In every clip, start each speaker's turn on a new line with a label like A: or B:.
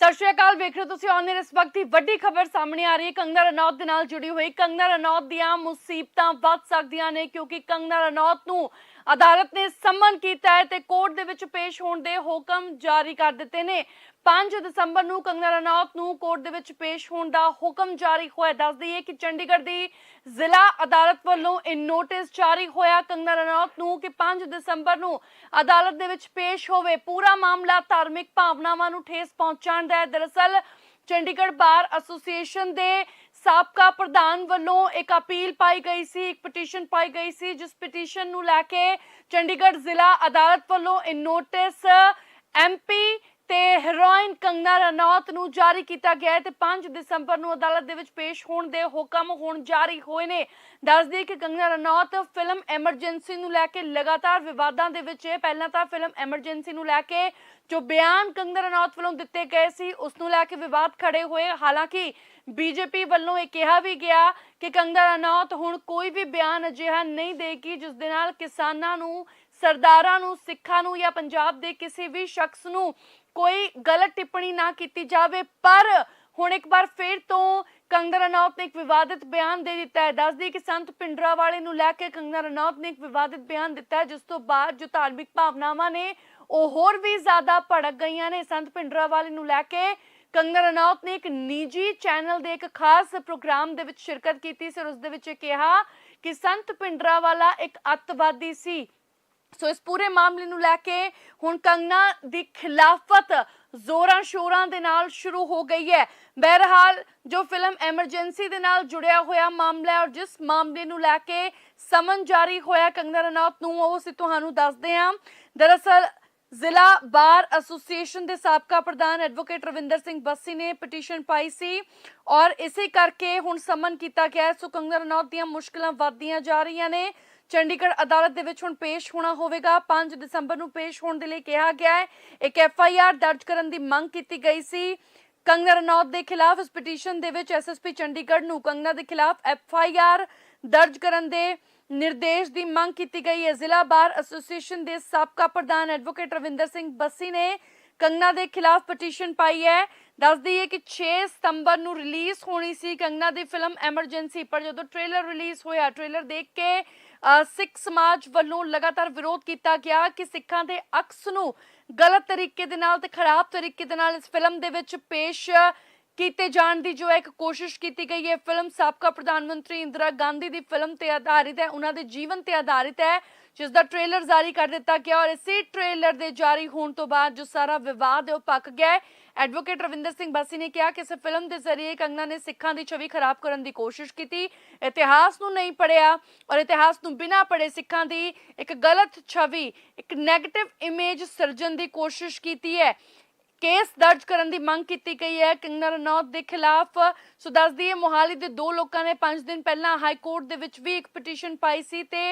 A: ਸਤਿ ਸ਼੍ਰੀ ਅਕਾਲ, ਵੇਖ ਰਹੇ ਹੋ ਤੁਸੀਂ ਆਨ ਇਸ ਵਕਤ ਦੀ ਵੱਡੀ ਖਬਰ ਸਾਹਮਣੇ ਆ ਰਹੀ ਹੈ। ਕੰਗਨਾ ਰਣੌਤ ਦੇ ਨਾਲ ਜੁੜੀ ਹੋਈ ਕੰਗਨਾ ਰਣੌਤ ਦੀਆਂ ਮੁਸੀਬਤਾਂ ਵੱਧ ਸਕਦੀਆਂ ਨੇ ਕਿਉਂਕਿ ਕੰਗਨਾ ਰਣੌਤ ਨੂੰ ਅਦਾਲਤ ਨੇ ਸੰਮਨ ਕੀਤਾ ਹੈ ਤੇ ਕੋਰਟ ਦੇ ਵਿੱਚ ਪੇਸ਼ ਹੋਣ ਦੇ ਹੁਕਮ ਜਾਰੀ ਕਰ ਦਿੱਤੇ ਨੇ। 5 ਦਸੰਬਰ ਨੂੰ ਕੰਗਨਾ ਰਣੌਤ ਨੂੰ ਕੋਰਟ ਦੇ ਵਿੱਚ ਪੇਸ਼ ਹੋਣ ਦਾ ਹੁਕਮ ਜਾਰੀ ਹੋਇਆ। ਦੱਸ ਦਈਏ ਕਿ ਚੰਡੀਗੜ੍ਹ ਦੀ ਜ਼ਿਲ੍ਹਾ ਅਦਾਲਤ ਵੱਲੋਂ ਇਹ ਨੋਟਿਸ ਜਾਰੀ ਹੋਇਆ। ਕੰਗਨਾ ਰਣੌਤ ਨੂੰ ਕਿ 5 ਦਸੰਬਰ ਨੂੰ ਅਦਾਲਤ ਦੇ ਵਿੱਚ ਪੇਸ਼ ਹੋਵੇ। ਪੂਰਾ ਮਾਮਲਾ ਧਾਰਮਿਕ ਭਾਵਨਾਵਾਂ ਨੂੰ ਠੇਸ ਪਹੁੰਚਾਉਣ ਦਾ ਹੈ। ਦਰਅਸਲ ਚੰਡੀਗੜ੍ਹ ਬਾਰ ਐਸੋਸੀਏਸ਼ਨ ਦੇ ਸਾਬਕਾ ਪ੍ਰਧਾਨ ਵੱਲੋਂ ਇੱਕ ਅਪੀਲ ਪਾਈ ਗਈ ਸੀ, ਇੱਕ ਪਟੀਸ਼ਨ ਪਾਈ ਗਈ ਸੀ, ਜਿਸ ਪਟੀਸ਼ਨ ਨੂੰ ਲੈ ਕੇ ਚੰਡੀਗੜ੍ਹ ਜ਼ਿਲ੍ਹਾ ਅਦਾਲਤ ਵੱਲੋਂ ਇਹ ਨੋਟਿਸ ਐਮਪੀ ਤੇ ਹੈਰੋਇਨ ਕੰਗਨਾ ਰਣੌਤ ਨੂੰ ਜਾਰੀ ਕੀਤਾ ਗਿਆ ਹੈ ਤੇ 5 ਦਸੰਬਰ ਨੂੰ ਅਦਾਲਤ ਦੇ ਵਿੱਚ ਪੇਸ਼ ਹੋਣ ਦੇ ਹੁਕਮ ਹੁਣ ਜਾਰੀ ਹੋਏ ਨੇ। ਦੱਸ ਦਈਏ ਕਿ ਕੰਗਨਾ ਰਣੌਤ ਫਿਲਮ ਐਮਰਜੈਂਸੀ ਨੂੰ ਲੈ ਕੇ ਲਗਾਤਾਰ ਵਿਵਾਦਾਂ ਦੇ ਵਿੱਚ ਹੈ। ਪਹਿਲਾਂ ਤਾਂ ਫਿਲਮ ਐਮਰਜੈਂਸੀ ਨੂੰ ਲੈ ਕੇ ਜੋ ਬਿਆਨ ਕੰਗਨਾ ਰਣੌਤ ਵੱਲੋਂ ਦਿੱਤੇ ਗਏ ਸੀ, ਉਸ ਨੂੰ ਲੈ ਕੇ ਵਿਵਾਦ ਖੜੇ ਹੋਏ। ਹਾਲਾਂਕਿ ਬੀਜੇਪੀ ਵੱਲੋਂ ਇਹ ਕਿਹਾ ਵੀ ਗਿਆ ਕਿ ਕੰਗਨਾ ਰਣੌਤ ਹੁਣ ਕੋਈ ਵੀ ਬਿਆਨ ਅਜਿਹਾ ਨਹੀਂ ਦੇਗੀ ਜਿਸ ਦੇ ਨਾਲ ਕਿਸਾਨਾਂ ਨੂੰ, ਸਰਦਾਰਾਂ ਨੂੰ, ਸਿੱਖਾਂ ਨੂੰ ਜਾਂ ਪੰਜਾਬ ਦੇ ਕਿਸੇ ਵੀ ਸ਼ਖਸ ਨੂੰ ਕੋਈ ਗਲਤ ਟਿੱਪਣੀ ਨਾ ਕੀਤੀ ਜਾਵੇ, ਪਰ ਹੁਣ ਇੱਕ ਵਾਰ ਫਿਰ ਤੋਂ ਕੰਗਨਾ ਰਣੌਤ ਨੇ ਇੱਕ ਵਿਵਾਦਿਤ ਬਿਆਨ ਦੇ ਦਿੱਤਾ ਹੈ। ਦੱਸਦੀ ਕਿ ਸੰਤ ਪਿੰਡਰਾ ਵਾਲੇ ਨੂੰ ਲੈ ਕੇ ਕੰਗਨਾ ਰਣੌਤ ਨੇ ਇੱਕ ਵਿਵਾਦਿਤ ਬਿਆਨ ਦਿੱਤਾ ਹੈ, ਜਿਸ ਤੋਂ ਬਾਅਦ ਜੋ ਧਾਰਮਿਕ ਭਾਵਨਾਵਾਂ ਨੇ, ਉਹ ਹੋਰ ਵੀ ਜ਼ਿਆਦਾ ਭੜਕ ਗਈਆਂ ਨੇ। ਸੰਤ ਪਿੰਡਰਾ ਵਾਲੇ ਨੂੰ ਲੈ ਕੇ ਕੰਗਨਾ ਰਣੌਤ ਨੇ ਇੱਕ ਨਿੱਜੀ ਚੈਨਲ ਦੇ ਇੱਕ ਖਾਸ ਪ੍ਰੋਗਰਾਮ ਦੇ ਵਿੱਚ ਸ਼ਿਰਕਤ ਕੀਤੀ ਸੀ ਔਰ ਉਸ ਦੇ ਵਿੱਚ ਕਿਹਾ ਕਿ ਸੰਤ ਪਿੰਡਰਾ ਵਾਲਾ ਇੱਕ ਅੱਤਵਾਦੀ ਸੀ। ਸੋ ਇਸ ਪੂਰੇ ਮਾਮਲੇ ਨੂੰ ਲੈ ਕੇ ਹੁਣ ਕੰਗਨਾ ਦੀ ਖਿਲਾਫਤ ਜ਼ੋਰਾਂ ਸ਼ੋਰਾਂ ਦੇ ਨਾਲ ਸ਼ੁਰੂ ਹੋ ਗਈ ਹੈ। ਬਹਰਹਾਲ ਜੋ ਫਿਲਮ ਐਮਰਜੈਂਸੀ ਦੇ ਨਾਲ ਜੁੜਿਆ ਹੋਇਆ ਮਾਮਲਾ ਹੈ ਔਰ ਜਿਸ ਮਾਮਲੇ ਨੂੰ ਲੈ ਕੇ ਸਮਨ ਜਾਰੀ ਹੋਇਆ ਕੰਗਨਾ ਰਣੌਤ ਨੂੰ, ਉਹ ਅਸੀਂ ਤੁਹਾਨੂੰ ਦੱਸਦੇ ਹਾਂ। ਦਰਅਸਲ ਜ਼ਿਲ੍ਹਾ ਬਾਰ ਐਸੋਸੀਏਸ਼ਨ ਦੇ ਸਾਬਕਾ ਪ੍ਰਧਾਨ ਐਡਵੋਕੇਟ ਰਵਿੰਦਰ ਸਿੰਘ ਬੱਸੀ ਨੇ ਪਟੀਸ਼ਨ ਪਾਈ ਸੀ ਔਰ ਇਸੇ ਕਰਕੇ ਹੁਣ ਸਮਨ ਕੀਤਾ ਗਿਆ ਸੋ ਕੰਗਨਾ ਰਣੌਤ ਦੀਆਂ ਮੁਸ਼ਕਲਾਂ ਵੱਧਦੀਆਂ ਜਾ ਰਹੀਆਂ ਨੇ। ਚੰਡੀਗੜ੍ਹ ਅਦਾਲਤ ਦੇ ਵਿੱਚ ਹੁਣ ਪੇਸ਼ ਹੋਣਾ ਹੋਵੇਗਾ। 5 ਦਸੰਬਰ ਨੂੰ ਪੇਸ਼ ਹੋਣ ਦੇ ਲਈ ਕਿਹਾ ਗਿਆ ਹੈ। ਇੱਕ ਐਫ ਆਈ ਆਰ ਦਰਜ ਕਰਨ ਦੀ ਮੰਗ ਕੀਤੀ ਗਈ ਸੀ। ਕੰਗਨਾ ਰਣੌਤ ਦੇ ਖਿਲਾਫ ਇਸ ਪਟੀਸ਼ਨ ਦੇ ਵਿੱਚ ਐਸਐਸਪੀ ਚੰਡੀਗੜ੍ਹ ਨੂੰ ਕੰਗਨਾ ਦੇ ਖਿਲਾਫ ਐਫ ਆਈ ਆਰ ਦਰਜ ਕਰਨ ਦੇ ਨਿਰਦੇਸ਼ ਦੀ ਮੰਗ ਕੀਤੀ ਗਈ ਹੈ। ਜ਼ਿਲ੍ਹਾ ਬਾਰ ਐਸੋਸੀਏਸ਼ਨ ਦੇ ਸਾਬਕਾ ਪ੍ਰਧਾਨ ਐਡਵੋਕੇਟ ਰਵਿੰਦਰ ਸਿੰਘ ਬੱਸੀ ਨੇ ਕੰਗਨਾ ਦੇ ਖਿਲਾਫ ਪਟੀਸ਼ਨ ਪਾਈ ਹੈ। ਦੱਸ ਹੈ ਕਿ 6 ਸਤੰਬਰ ਨੂੰ ਰਿਲੀਜ਼ ਹੋਣੀ ਸੀ ਕੰਗਨਾ ਦੀ ਫਿਲਮ ਐਮਰਜੈਂਸੀ, ਪਰ ਜਦੋਂ ਟ੍ਰੇਲਰ ਰਿਲੀਜ਼ ਹੋਇਆ, ਟ੍ਰੇਲਰ ਦੇਖ ਕੇ ਸਿੱਖ ਸਮਾਜ ਵੱਲੋਂ ਲਗਾਤਾਰ ਵਿਰੋਧ ਕੀਤਾ ਗਿਆ ਕਿ ਸਿੱਖਾਂ ਦੇ ਅਕਸ ਨੂੰ ਗਲਤ ਤਰੀਕੇ ਦੇ ਨਾਲ ਤੇ ਖਰਾਬ ਤਰੀਕੇ ਦੇ ਨਾਲ ਇਸ ਫਿਲਮ ਦੇ ਵਿੱਚ ਪੇਸ਼ ਕੀਤੇ ਜਾਣ ਦੀ ਜੋ ਹੈ ਇੱਕ ਕੋਸ਼ਿਸ਼ ਕੀਤੀ ਗਈ ਹੈ। ਫਿਲਮ ਸਾਬਕਾ ਪ੍ਰਧਾਨ ਮੰਤਰੀ ਇੰਦਰਾ ਗਾਂਧੀ ਦੀ ਫਿਲਮ ਤੇ ਆਧਾਰਿਤ ਹੈ। ਉਹਨਾਂ ਦੇ ਜੀਵਨ ਤੇ ਆਧਾਰਿਤ ਹੈ। ਜਿਸ ਦਾ ਟ੍ਰੇਲਰ ਜਾਰੀ ਕਰ ਦਿੱਤਾ ਗਿਆ ਔਰ ਇਸੇ ਟ੍ਰੇਲਰ ਦੇ ਜਾਰੀ ਹੋਣ ਤੋਂ ਬਾਅਦ ਜੋ ਸਾਰਾ ਵਿਵਾਦ ਹੈ ਉਹ ਪੱਕ ਗਿਆ ਐਡਵੋਕੇਟ ਰਵਿੰਦਰ ਸਿੰਘ ਬਾਸੀ ਨੇ ਕਿਹਾ ਕਿ ਇਸ ਫਿਲਮ ਦੇ ਜ਼ਰੀਏ ਕੰਗਨਾ ਨੇ ਸਿੱਖਾਂ ਦੀ ਛਵੀ ਖਰਾਬ ਕਰਨ ਦੀ ਕੋਸ਼ਿਸ਼ ਕੀਤੀ। ਇਤਿਹਾਸ ਨੂੰ ਨਹੀਂ ਪੜਿਆ ਔਰ ਇਤਿਹਾਸ ਨੂੰ ਬਿਨਾਂ ਪੜੇ ਸਿੱਖਾਂ ਦੀ ਇੱਕ ਗਲਤ ਛਵੀ, ਇੱਕ 네ਗੇਟਿਵ ਇਮੇਜ ਸਿਰਜਣ ਦੀ ਕੋਸ਼ਿਸ਼ ਕੀਤੀ ਹੈ। ਕੇਸ ਦਰਜ ਕਰਨ ਦੀ ਮੰਗ ਕੀਤੀ ਗਈ ਹੈ। ਕੰਗਨਾ ਰਣੌਤ ਦੇ ਖਿਲਾਫ ਸੋ ਦੱਸ ਦਈਏ ਮੋਹਾਲੀ ਦੇ ਦੋ ਲੋਕਾਂ ਨੇ 5 ਦਿਨ ਪਹਿਲਾਂ ਹਾਈ ਕੋਰਟ ਦੇ ਵਿੱਚ ਵੀ ਇੱਕ ਪਟੀਸ਼ਨ ਪਾਈ ਸੀ ਤੇ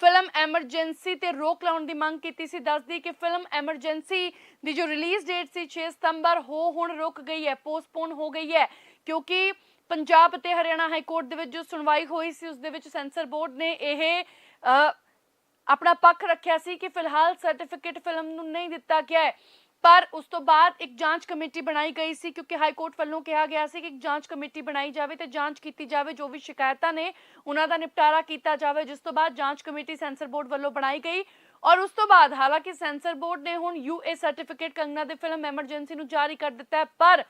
A: ਫਿਲਮ ਐਮਰਜੈਂਸੀ ਤੇ ਰੋਕ ਲਾਉਣ ਦੀ ਮੰਗ ਕੀਤੀ ਸੀ। ਦੱਸਦੀ ਕਿ ਫਿਲਮ ਐਮਰਜੈਂਸੀ ਦੀ ਜੋ ਰਿਲੀਜ਼ ਡੇਟ ਸੀ 6 ਸਤੰਬਰ ਹੋ ਹੁਣ ਰੁਕ ਗਈ ਹੈ, ਪੋਸਟਪੋਨ ਹੋ ਗਈ ਹੈ, ਕਿਉਂਕਿ ਪੰਜਾਬ ਅਤੇ ਹਰਿਆਣਾ ਹਾਈ ਕੋਰਟ ਦੇ ਵਿੱਚ ਜੋ ਸੁਣਵਾਈ ਹੋਈ ਸੀ, ਉਸ ਦੇ ਵਿੱਚ ਸੈਂਸਰ ਬੋਰਡ ਨੇ ਇਹ ਆਪਣਾ ਪੱਖ ਰੱਖਿਆ ਸੀ ਕਿ ਫਿਲਹਾਲ ਸਰਟੀਫਿਕੇਟ ਫਿਲਮ ਨੂੰ ਨਹੀਂ ਦਿੱਤਾ ਗਿਆ ਹੈ। ਪਰ ਉਸ ਤੋਂ ਬਾਅਦ ਇੱਕ ਜਾਂਚ ਕਮੇਟੀ ਬਣਾਈ ਗਈ ਸੀ, ਕਿਉਂਕਿ ਹਾਈ ਕੋਰਟ ਵੱਲੋਂ ਕਿਹਾ ਗਿਆ ਸੀ ਕਿ ਇੱਕ ਜਾਂਚ ਕਮੇਟੀ ਬਣਾਈ ਜਾਵੇ ਤੇ ਜਾਂਚ ਕੀਤੀ ਜਾਵੇ, ਜੋ ਵੀ ਸ਼ਿਕਾਇਤਾਂ ਨੇ, ਉਹਨਾਂ ਦਾ ਨਿਪਟਾਰਾ ਕੀਤਾ ਜਾਵੇ, ਜਿਸ ਤੋਂ ਬਾਅਦ ਜਾਂਚ ਕਮੇਟੀ ਸੈਂਸਰ ਬੋਰਡ ਵੱਲੋਂ ਬਣਾਈ ਗਈ ਔਰ ਉਸ ਤੋਂ ਬਾਅਦ ਹਾਲਾਂਕਿ ਸੈਂਸਰ ਬੋਰਡ ਨੇ ਹੁਣ ਯੂਏ ਸਰਟੀਫਿਕੇਟ ਕੰਗਨਾ ਦੇ ਫਿਲਮ ਐਮਰਜੈਂਸੀ ਨੂੰ ਜਾਰੀ ਕਰ ਦਿੱਤਾ ਹੈ, ਪਰ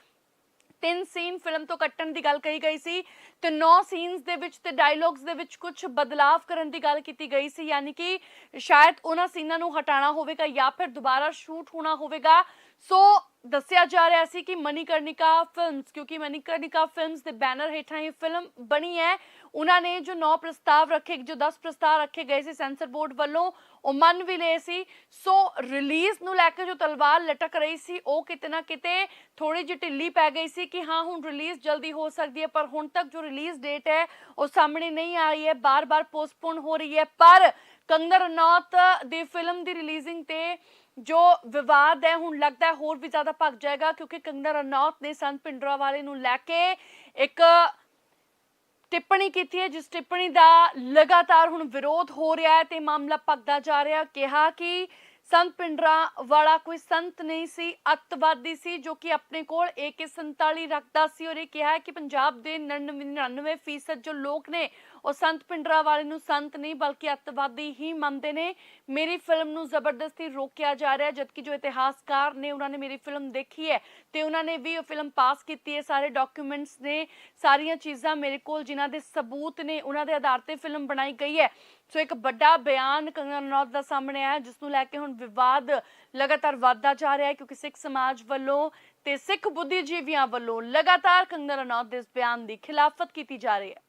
A: ਤਿੰਨ ਸੀਨ ਫਿਲਮ ਤੋਂ ਕੱਟਣ ਦੀ ਗੱਲ ਕਹੀ ਗਈ ਸੀ ਤੇ ਨੌ ਸੀਨਸ ਦੇ ਵਿੱਚ ਤੇ ਡਾਇਲੌਗਸ ਦੇ ਵਿੱਚ ਕੁਝ ਬਦਲਾਵ ਕਰਨ ਦੀ ਗੱਲ ਕੀਤੀ ਗਈ ਸੀ, ਯਾਨੀ ਕਿ ਸ਼ਾਇਦ ਉਹਨਾਂ ਸੀਨਾਂ ਨੂੰ ਹਟਾਣਾ ਹੋਵੇਗਾ ਜਾਂ ਫਿਰ ਦੁਬਾਰਾ ਸ਼ੂਟ ਹੋਣਾ ਹੋਵੇਗਾ। ਸੋ ਦੱਸਿਆ ਜਾ ਰਿਹਾ ਸੀ ਕਿ ਮਨੀਕਰਨਿਕਾ ਫਿਲਮਸ ਕਿਉਂਕਿ ਮਨੀਕਰਨਿਕਾ ਫਿਲਮਸ ਦੇ ਬੈਨਰ ਹੇਠਾਂ ਇਹ ਫਿਲਮ ਬਣੀ ਹੈ। ਉਹਨਾਂ ਨੇ ਜੋ ਨੌ ਪ੍ਰਸਤਾਵ ਰੱਖੇ, ਜੋ 10 ਪ੍ਰਸਤਾਵ ਰੱਖੇ ਗਏ ਸੀ ਸੈਂਸਰ ਬੋਰਡ ਵੱਲੋਂ, ਉਹ ਮੰਨ ਵੀ ਲਏ ਸੀ। ਸੋ ਰਿਲੀਜ਼ ਨੂੰ ਲੈ ਕੇ ਜੋ ਤਲਵਾਰ ਲਟਕ ਰਹੀ ਸੀ, ਉਹ ਕਿਤੇ ਨਾ ਕਿਤੇ ਥੋੜੀ ਜਿਹੀ ਢਿੱਲੀ ਪੈ ਗਈ ਸੀ ਕਿ ਹਾਂ, ਹੁਣ ਰਿਲੀਜ਼ ਜਲਦੀ ਹੋ ਸਕਦੀ ਹੈ, ਪਰ ਹੁਣ ਤੱਕ ਜੋ ਰਿਲੀਜ਼ ਡੇਟ ਹੈ, ਉਹ ਸਾਹਮਣੇ ਨਹੀਂ ਆ ਰਹੀ ਹੈ। ਬਾਰ-ਬਾਰ ਪੋਸਟਪੋਨ ਹੋ ਰਹੀ ਹੈ, ਪਰ ਕੰਗਨਾ ਰਣੌਤ ਦੀ ਫਿਲਮ ਦੀ ਰਿਲੀਜ਼ਿੰਗ ਤੇ ਜੋ ਵਿਵਾਦ ਹੈ, ਹੁਣ ਲੱਗਦਾ ਹੈ ਹੋਰ ਵੀ ਜ਼ਿਆਦਾ ਭੱਗ ਜਾਏਗਾ ਕਿਉਂਕਿ ਕੰਗਨਾ ਰਣੌਤ ਨੇ ਸੰਤ ਪਿੰਡਰਾ ਵਾਲੇ ਨੂੰ ਲੈ ਕੇ ਇੱਕ ਟਿੱਪਣੀ ਕੀਤੀ ਹੈ, ਜਿਸ ਟਿੱਪਣੀ ਦਾ ਲਗਾਤਾਰ ਹੁਣ ਵਿਰੋਧ ਹੋ ਰਿਹਾ ਹੈ ਤੇ ਮਾਮਲਾ ਭਗਦਾ ਜਾ ਰਿਹਾ। ਕਿਹਾ ਕਿ ਸੰਤ ਪਿੰਡਰਾ ਵਾਲਾ ਕੋਈ ਸੰਤ ਨਹੀਂ ਸੀ, ਅੱਤਵਾਦੀ ਸੀ ਜੋ ਕਿ ਆਪਣੇ ਕੋਲ AK47 ਰੱਖਦਾ ਸੀ ਔਰ ਇਹ ਕਿਹਾ ਹੈ ਕਿ ਪੰਜਾਬ ਦੇ 99% ਜੋ ਲੋਕ ਨੇ, ਉਹ ਸੰਤ ਪਿੰਡਰਾ ਵਾਲੇ ਨੂੰ ਸੰਤ ਨਹੀਂ ਬਲਕਿ ਅੱਤਵਾਦੀ ਹੀ ਮੰਨਦੇ ਨੇ। ਮੇਰੀ ਫਿਲਮ ਨੂੰ ਜ਼ਬਰਦਸਤੀ ਰੋਕਿਆ ਜਾ ਰਿਹਾ ਜਦਕਿ ਜੋ ਇਤਿਹਾਸਕਾਰ ਨੇ ਉਹਨਾਂ ਨੇ ਮੇਰੀ ਫਿਲਮ ਦੇਖੀ ਹੈ ਤੇ ਉਹਨਾਂ ਨੇ ਵੀ ਉਹ ਫਿਲਮ ਪਾਸ ਕੀਤੀ ਹੈ। ਸਾਰੇ ਡਾਕੂਮੈਂਟਸ ਨੇ, ਸਾਰੀਆਂ ਚੀਜ਼ਾਂ ਮੇਰੇ ਕੋਲ ਜਿਨ੍ਹਾਂ ਦੇ ਸਬੂਤ ਨੇ, ਉਹਨਾਂ ਦੇ ਆਧਾਰ ਤੇ ਫਿਲਮ ਬਣਾਈ ਗਈ ਹੈ। ਸੋ ਇੱਕ ਵੱਡਾ ਬਿਆਨ ਕੰਗਨਾ ਰਣੌਤ ਦਾ ਸਾਹਮਣੇ ਆਇਆ ਹੈ, ਜਿਸ ਨੂੰ ਲੈ ਕੇ ਹੁਣ ਵਿਵਾਦ ਲਗਾਤਾਰ ਵਧਦਾ ਜਾ ਰਿਹਾ ਹੈ ਕਿਉਂਕਿ ਸਿੱਖ ਸਮਾਜ ਵੱਲੋਂ ਤੇ ਸਿੱਖ ਬੁੱਧੀਜੀਵੀਆਂ ਵੱਲੋਂ ਲਗਾਤਾਰ ਕੰਗਨਾ ਰਣੌਤ ਦੇ ਇਸ ਬਿਆਨ ਦੀ ਖਿਲਾਫਤ ਕੀਤੀ ਜਾ ਰਹੀ ਹੈ।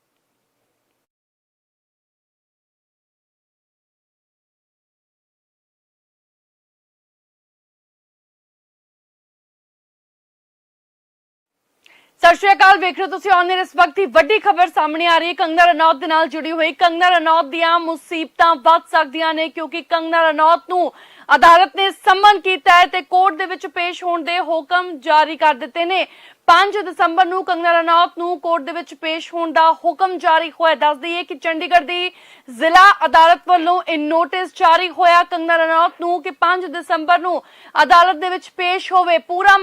A: ਸਤਿ ਸ਼੍ਰੀ ਅਕਾਲ, ਵੇਖ ਰਹੇ ਹੋ ਤੁਸੀਂ ਆਨ ਇਸ ਵਕਤ ਦੀ ਵੱਡੀ ਖਬਰ ਸਾਹਮਣੇ ਆ ਰਹੀ ਹੈ। ਕੰਗਨਾ ਰਣੌਤ ਦੇ ਨਾਲ ਜੁੜੀ ਹੋਈ ਕੰਗਨਾ ਰਣੌਤ ਦੀਆਂ ਮੁਸੀਬਤਾਂ ਵੱਧ ਸਕਦੀਆਂ ਨੇ ਕਿਉਂਕਿ ਕੰਗਨਾ ਰਣੌਤ ਨੂੰ ਅਦਾਲਤ ਨੇ ਸੰਮਨ ਕੀਤਾ ਹੈ ਤੇ ਕੋਰਟ ਦੇ ਵਿੱਚ ਪੇਸ਼ ਹੋਣ ਦੇ ਹੁਕਮ ਜਾਰੀ ਕਰ ਦਿੱਤੇ ਨੇ। 5 ਦਸੰਬਰ ਨੂੰ ਕੰਗਨਾ ਰਣੌਤ ਨੂੰ ਕੋਰਟ ਦੇ ਵਿੱਚ ਪੇਸ਼ ਹੋਣ ਦਾ ਹੁਕਮ ਜਾਰੀ ਹੋਇਆ। ਦੱਸ ਦਈਏ ਕਿ ਚੰਡੀਗੜ੍ਹ ਦੀ ਜ਼ਿਲ੍ਹਾ ਅਦਾਲਤ ਵੱਲੋਂ ਇਹ ਨੋਟਿਸ ਜਾਰੀ ਹੋਇਆ। ਕੰਗਨਾ ਰਣੌਤ ਨੂੰ ਕਿ 5 ਦਸੰਬਰ ਨੂੰ ਅਦਾਲਤ ਦੇ ਵਿੱਚ ਪੇਸ਼ ਹੋਵੇ। ਪੂਰਾ